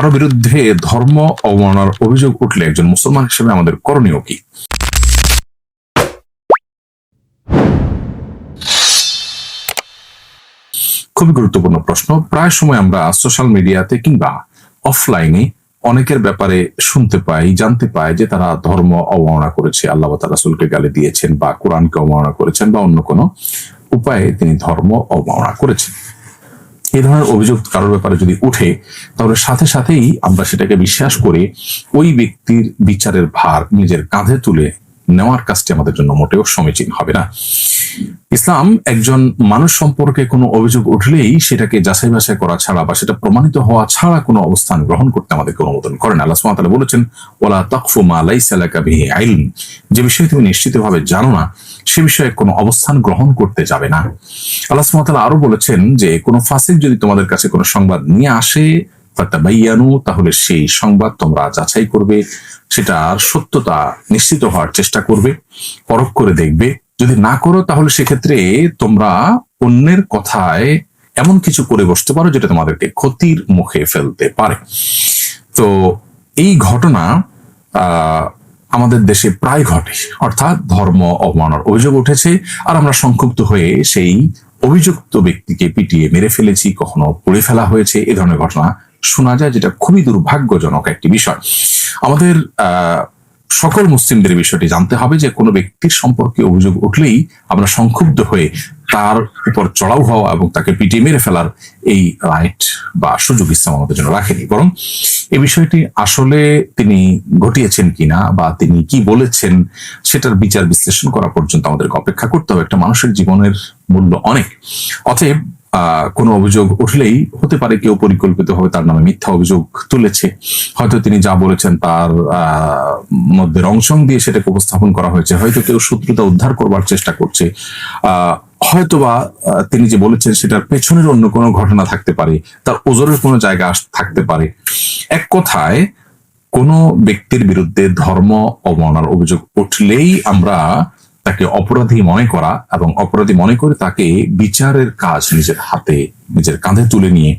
কারও বিরুদ্ধে ধর্ম অবমাননার অভিযোগ উঠলে একজন মুসলমান হিসেবে আমাদের করণীয় কি? খুবই গুরুত্বপূর্ণ প্রশ্ন। প্রায় সময় আমরা সোশ্যাল মিডিয়াতে কিংবা অফলাইনে অনেকের ব্যাপারে শুনতে পাই, জানতে পাই যে তারা ধর্ম অবমাননা করেছে, আল্লাহ রাসুলকে গালি দিয়েছেন বা কোরআনকে অবমাননা করেছেন বা অন্য কোনো উপায়ে তিনি ধর্ম অবমাননা করেছেন। এই ধরনের অভিযোগ কারোর ব্যাপারে যদি উঠে তাহলে সাথে সাথেই আমরা সেটাকে বিশ্বাস করে ওই ব্যক্তির বিচারের ভার নিজের কাঁধে তুলে নেওয়ার কাজটি আমাদের জন্য মোটেও সমীচীন হবে না। ইসলাম একজন মানুষ সম্পর্কে কোনো অভিযোগ উঠলেই সেটাকে যাচাই বাছাই করা ছাড়া বা সেটা প্রমাণিত হওয়া ছাড়া কোনো অবস্থান গ্রহণ করতে আমাদেরকে অনুমোদন করেন। আল্লাহ বলেছেন, ওয়ালা তাকফু মা লাইসা লাকা বিহি ইলম। যে বিষয়ে তুমি নিশ্চিতভাবে জানো না, সে বিষয়ে কোনো অবস্থান গ্রহণ করতে যাবে না। আল্লাহ তাআলা আরও বলেছেন যে, কোনো ফাসিক যদি তোমাদের কাছে কোনো সংবাদ নিয়ে আসে ফাতাবাইয়ানু, তাহলে সেই সংবাদ তোমরা যাচাই করবে সেটার সত্যতা নিশ্চিত হওয়ার চেষ্টা করবে, পরখ করে দেখবে। যদি না করো, তাহলে সেক্ষেত্রে তোমরা অন্যের কথায় এমন কিছু করে বসতে পারো, যেটা তোমাদেরকে ক্ষতির মুখে ফেলতে পারে। তো এই ঘটনা আমাদের দেশে প্রায় ঘটে, অর্থাৎ ধর্ম অবমাননার অভিযোগ উঠেছে, আর আমরা সংক্ষুব্ধ হয়ে সেই অভিযুক্ত ব্যক্তিকে পিটিয়ে মেরে ফেলেছি, কখনো পুড়ে ফেলা হয়েছে, এ ধরনের ঘটনা শোনা যায় যেটা খুবই দুর্ভাগ্যজনক একটি বিষয়। আমাদের সকল মুসলিমদের বিষয়টি জানতে হবে যে কোনো ব্যক্তির সম্পর্কে অভিযোগ উঠলেই আমরা সংক্ষুব্ধ হয়ে তার উপর চড়াও হওয়া এবং তাকে পিটিয়ে মেরে ফেলার এই রাইট বা সুযোগ ইসলাম আমাদের জন্য রাখেনি। বরং এই বিষয়টি আসলে তিনি ঘটিয়েছেন কিনা বা তিনি কি বলেছেন সেটার বিচার বিশ্লেষণ করা পর্যন্ত আমাদেরকে অপেক্ষা করতে হবে। একটা মানুষের জীবনের মূল্য অনেক। অতএব কোনো অভিযোগ উঠলেই হতে পারে কেউ পরিকল্পিতভাবে তার নামে মিথ্যা অভিযোগ তুলেছে। হয়তো তিনি যা বলেছেন তার মধ্যে রংসং দিয়ে সেটাকে উপস্থাপন করা হয়েছে। হয়তো কেউ শত্রুতা উদ্ধার করবার চেষ্টা করছে। হয়তোবা তিনি যে বলেছেন সেটার পেছনের অন্য কোনো ঘটনা থাকতে পারে, তার ওজোরের কোনো জায়গা থাকতে পারে। এক কথায়, কোনো ব্যক্তির বিরুদ্ধে ধর্ম অবমাননার অভিযোগ উঠলেই আমরা তাকে অপরাধী মনে করা এবং অপরাধী মনে করে তাকে বিচারের কাজ নিজের হাতে, নিজের কাঁধে তুলে নিয়ে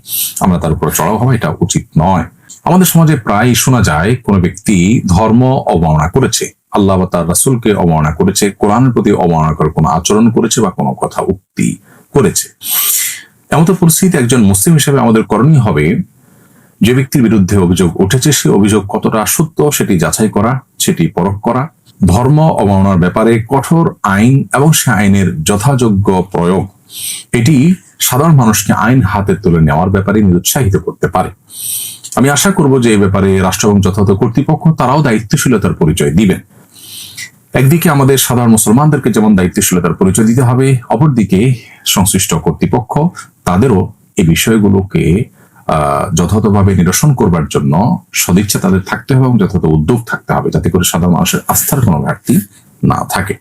আমরা তার উপর চড়াও হওয়া এটা উচিত নয়। আমাদের সমাজে প্রায় শোনা যায়, কোনো ব্যক্তি ধর্ম অবমাননা করেছে, আল্লাহ বা তার রাসুলকে অবমাননা করেছে, কোরআনের প্রতি অবমাননা করে কোনো আচরণ করেছে বা কোনো কথা উক্তি করেছে। এমন তো পরিস্থিতি একজন মুসলিম হিসেবে আমাদের করণীয় হবে, যে ব্যক্তির বিরুদ্ধে অভিযোগ উঠেছে, সে অভিযোগ কতটা সত্য সেটি যাচাই করা, সেটি পরখ করা ধর্ম অবমাননার ব্যাপারে কঠোর আইন এবং সে আইনের যথাযোগ্য প্রয়োগ। এটি সাধারণ মানুষকে আইন হাতে তুলে নেওয়ার ব্যাপারে নিরুৎসাহিত করতে পারে। আমি আশা করব যে এই ব্যাপারে রাষ্ট্র এবং যথাযথ কর্তৃপক্ষ তারাও দায়িত্বশীলতার পরিচয় দিবেন। একদিকে আমাদের সাধারণ মুসলমানদেরকে যেমন দায়িত্বশীলতার পরিচয় দিতে হবে, অপরদিকে সংশ্লিষ্ট কর্তৃপক্ষ তাদেরও এই বিষয়গুলোকে যথাযথভাবে নিরসন করবার জন্য সদিচ্ছা তাদের থাকতে হবে এবং যথাযথ উদ্যোগ থাকতে হবে, যাতে করে সাধারণ মানুষের আস্থার কোনো ঘাটতি না থাকে।